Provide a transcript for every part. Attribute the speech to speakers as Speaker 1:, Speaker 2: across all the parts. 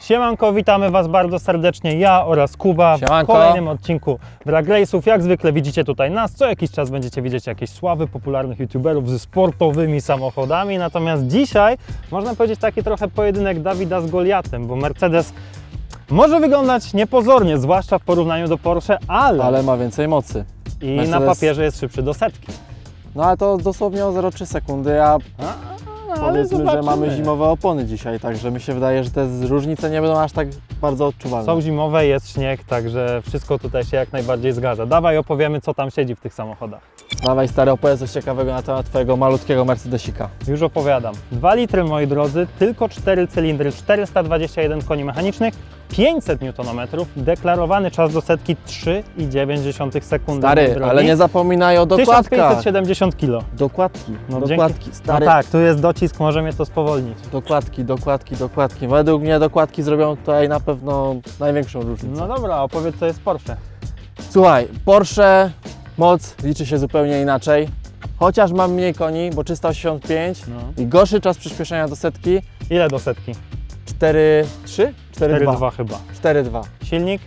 Speaker 1: Siemanko, witamy Was bardzo serdecznie, ja oraz Kuba
Speaker 2: Siemanko.
Speaker 1: w kolejnym odcinku Drag Race'ów. Jak zwykle widzicie tutaj nas, co jakiś czas będziecie widzieć jakieś sławy popularnych youtuberów ze sportowymi samochodami, natomiast dzisiaj można powiedzieć taki trochę pojedynek Dawida z Goliatem, bo Mercedes może wyglądać niepozornie, zwłaszcza w porównaniu do Porsche, ale,
Speaker 2: ale ma więcej mocy.
Speaker 1: i na
Speaker 2: Mercedes-
Speaker 1: papierze jest szybszy do setki.
Speaker 2: No ale to dosłownie o 0,3 sekundy, a
Speaker 1: A,
Speaker 2: powiedzmy, że mamy zimowe opony dzisiaj, także mi się wydaje, że te różnice nie będą aż tak bardzo odczuwalne.
Speaker 1: Są zimowe, jest śnieg, także wszystko tutaj się jak najbardziej zgadza. Dawaj opowiemy, co tam siedzi w tych samochodach.
Speaker 2: Dawaj stary, opowiedz coś ciekawego na temat Twojego malutkiego Mercedesika.
Speaker 1: Już opowiadam. 2 litry, moi drodzy, tylko 4 cylindry, 421 koni mechanicznych, 500 Nm, deklarowany czas do setki 3,9 sekundy.
Speaker 2: Stary,
Speaker 1: drogi.
Speaker 2: ale nie zapominaj o dokładkach.
Speaker 1: 1570 kg.
Speaker 2: Dokładki,
Speaker 1: No,
Speaker 2: dokładki,
Speaker 1: dzięki-
Speaker 2: stary.
Speaker 1: No tak, tu jest docisk, może mnie to spowolnić.
Speaker 2: Dokładki, dokładki, dokładki. Według mnie dokładki zrobią tutaj na pewno największą różnicę.
Speaker 1: No dobra, opowiedz co jest Porsche.
Speaker 2: Słuchaj, Porsche moc liczy się zupełnie inaczej. Chociaż mam mniej koni, bo 385
Speaker 1: No.
Speaker 2: i gorszy czas przyspieszenia do setki
Speaker 1: Ile do setki?
Speaker 2: 4,3? 4,2.
Speaker 1: 4,2 chyba.
Speaker 2: 4,2.
Speaker 1: Silnik?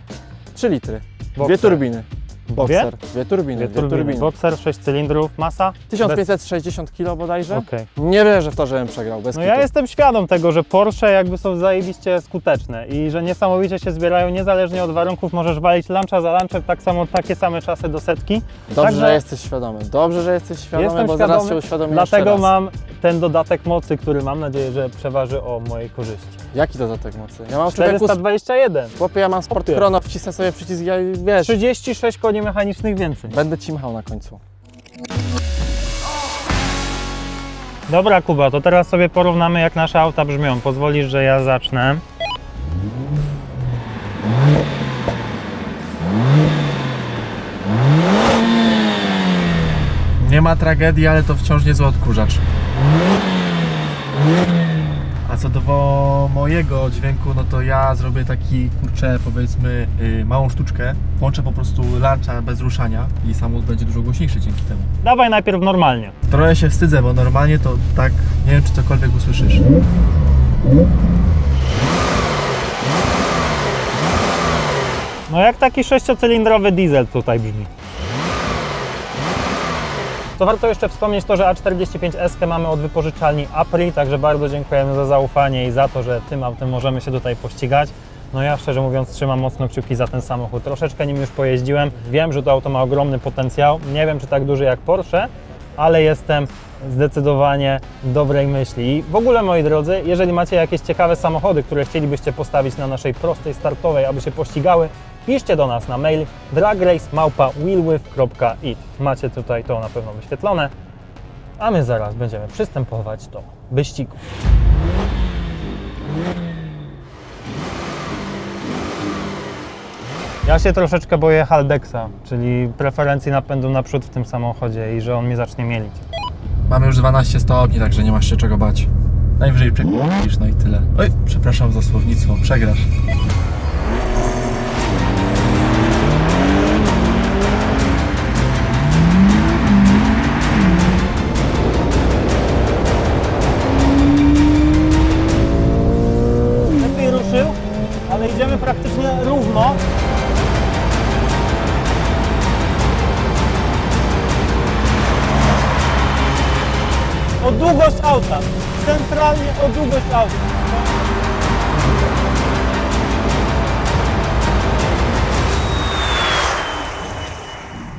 Speaker 2: 3 litry. Dwie
Speaker 1: Boxer.
Speaker 2: turbiny.
Speaker 1: Dwie?
Speaker 2: Boxer. Dwie turbiny.
Speaker 1: Dwie turbiny. Boxer, 6 cylindrów, masa?
Speaker 2: 1560 kg bodajże.
Speaker 1: Okej.
Speaker 2: Nie wierzę w to, żebym przegrał. Bez
Speaker 1: No
Speaker 2: kitu.
Speaker 1: ja jestem świadom tego, że Porsche jakby są zajebiście skuteczne i że niesamowicie się zbierają niezależnie od warunków. Możesz walić launcha za launchem, tak samo takie same czasy do setki.
Speaker 2: Dobrze,
Speaker 1: Także
Speaker 2: że jesteś świadomy. Dobrze, że jesteś świadomy,
Speaker 1: Jestem
Speaker 2: bo zaraz
Speaker 1: świadomy,
Speaker 2: się uświadomię
Speaker 1: Dlatego mam ten dodatek mocy, który mam nadzieję, że przeważy o mojej korzyści.
Speaker 2: Jaki dodatek mocy? Ja mam człowieku...
Speaker 1: 421.
Speaker 2: Chłopie, ja mam sport
Speaker 1: Chłopie.
Speaker 2: chrono, wcisnę sobie przycisk, ja wiesz,
Speaker 1: 36 koni mechanicznych więcej.
Speaker 2: będę ci machał na końcu.
Speaker 1: Dobra Kuba, to teraz sobie porównamy jak nasze auta brzmią. Pozwolisz, że ja zacznę.
Speaker 2: Nie ma tragedii, ale to wciąż niezły odkurzacz. A co do mojego dźwięku, no to ja zrobię taki, kurczę, powiedzmy, yy, małą sztuczkę. Włączę po prostu launcha bez ruszania i samochód będzie dużo głośniejszy dzięki temu.
Speaker 1: Dawaj najpierw normalnie.
Speaker 2: Trochę się wstydzę, bo normalnie to tak, nie wiem czy cokolwiek usłyszysz.
Speaker 1: No jak taki sześciocylindrowy diesel tutaj brzmi. Co warto jeszcze wspomnieć to, że A45 SK mamy od wypożyczalni Apri, także bardzo dziękujemy za zaufanie i za to, że tym autem możemy się tutaj pościgać. No ja szczerze mówiąc trzymam mocno kciuki za ten samochód. Troszeczkę nim już pojeździłem. Wiem, że to auto ma ogromny potencjał. Nie wiem, czy tak duży jak Porsche, ale jestem zdecydowanie dobrej myśli. I w ogóle, moi drodzy, jeżeli macie jakieś ciekawe samochody, które chcielibyście postawić na naszej prostej startowej, aby się pościgały, piszcie do nas na mail dragracemałpa.willwith.it. Macie tutaj to na pewno wyświetlone, a my zaraz będziemy przystępować do wyścigu. Ja się troszeczkę boję Haldexa, czyli preferencji napędu naprzód w tym samochodzie i że on mnie zacznie mielić.
Speaker 2: Mamy już 12 stopni, także nie masz się czego bać. Najwyżej przekłonisz, no i tyle. Oj, przepraszam za słownictwo, przegrasz.
Speaker 1: Auta. Centralnie o długość auta.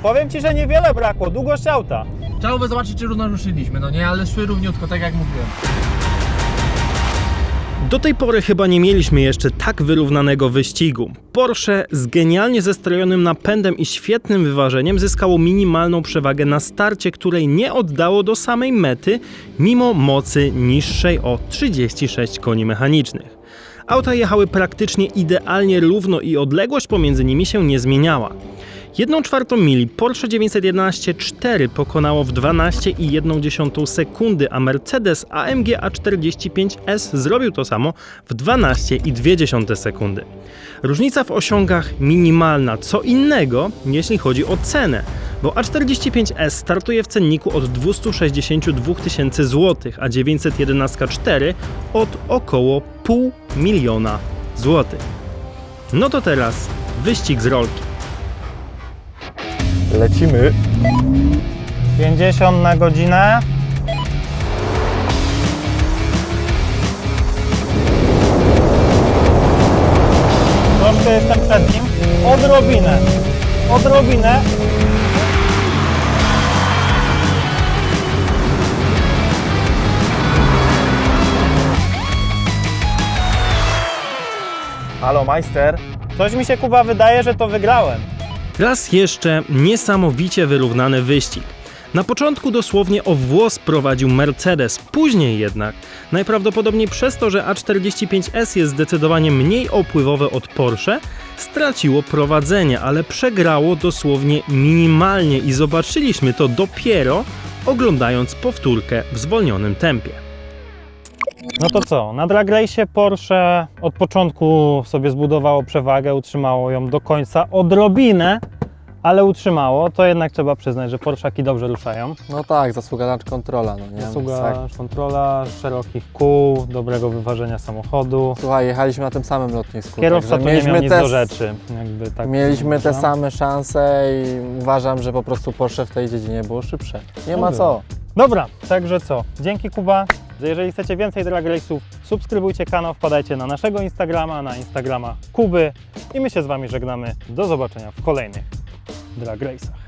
Speaker 1: Powiem Ci, że niewiele brakło. Długość auta.
Speaker 2: Trzeba by zobaczyć, czy równo ruszyliśmy, no nie, ale szły równiutko, tak jak mówiłem.
Speaker 3: Do tej pory chyba nie mieliśmy jeszcze tak wyrównanego wyścigu. Porsche z genialnie zestrojonym napędem i świetnym wyważeniem zyskało minimalną przewagę na starcie, której nie oddało do samej mety, mimo mocy niższej o 36 koni mechanicznych. Auta jechały praktycznie idealnie równo i odległość pomiędzy nimi się nie zmieniała.
Speaker 1: 1 czwartą mili Porsche 911 4 pokonało w 12,1 sekundy, a Mercedes AMG A45S zrobił to samo w 12,2 sekundy. Różnica w osiągach minimalna, co innego, jeśli chodzi o cenę, bo A45S startuje w cenniku od 262 tysięcy złotych, a 911 4 od około pół miliona złotych. No to teraz wyścig z rolki.
Speaker 2: Lecimy.
Speaker 4: 50 na godzinę. Troszkę jestem przed nim. Odrobinę. Odrobinę.
Speaker 2: Halo, majster.
Speaker 4: Coś mi się Kuba wydaje, że to wygrałem.
Speaker 1: Raz jeszcze niesamowicie wyrównany wyścig. Na początku dosłownie o włos prowadził Mercedes, później jednak, najprawdopodobniej przez to, że A45S jest zdecydowanie mniej opływowe od Porsche, straciło prowadzenie, ale przegrało dosłownie minimalnie i zobaczyliśmy to dopiero oglądając powtórkę w zwolnionym tempie.
Speaker 4: No to co? Na drag race Porsche od początku sobie zbudowało przewagę, utrzymało ją do końca. Odrobinę, ale utrzymało. To jednak trzeba przyznać, że Porszaki dobrze ruszają.
Speaker 2: No tak, zasługa na kontrola, no nie?
Speaker 4: Zasługa
Speaker 2: Tak.
Speaker 4: kontrola, szerokich kół, dobrego wyważenia samochodu.
Speaker 2: Słuchaj, jechaliśmy na tym samym lotnisku.
Speaker 4: Kierowca tu nie miał nic
Speaker 2: te,
Speaker 4: do rzeczy. Jakby tak
Speaker 2: Mieliśmy te same szanse i uważam, że po prostu Porsche w tej dziedzinie było szybsze. Nie ma
Speaker 4: Dobra.
Speaker 2: co.
Speaker 4: Dobra, także co? Dzięki Kuba. Jeżeli chcecie więcej drag race'ów, subskrybujcie kanał, wpadajcie na naszego Instagrama, na Instagrama Kuby i my się z Wami żegnamy. Do zobaczenia w kolejnych drag race'ach.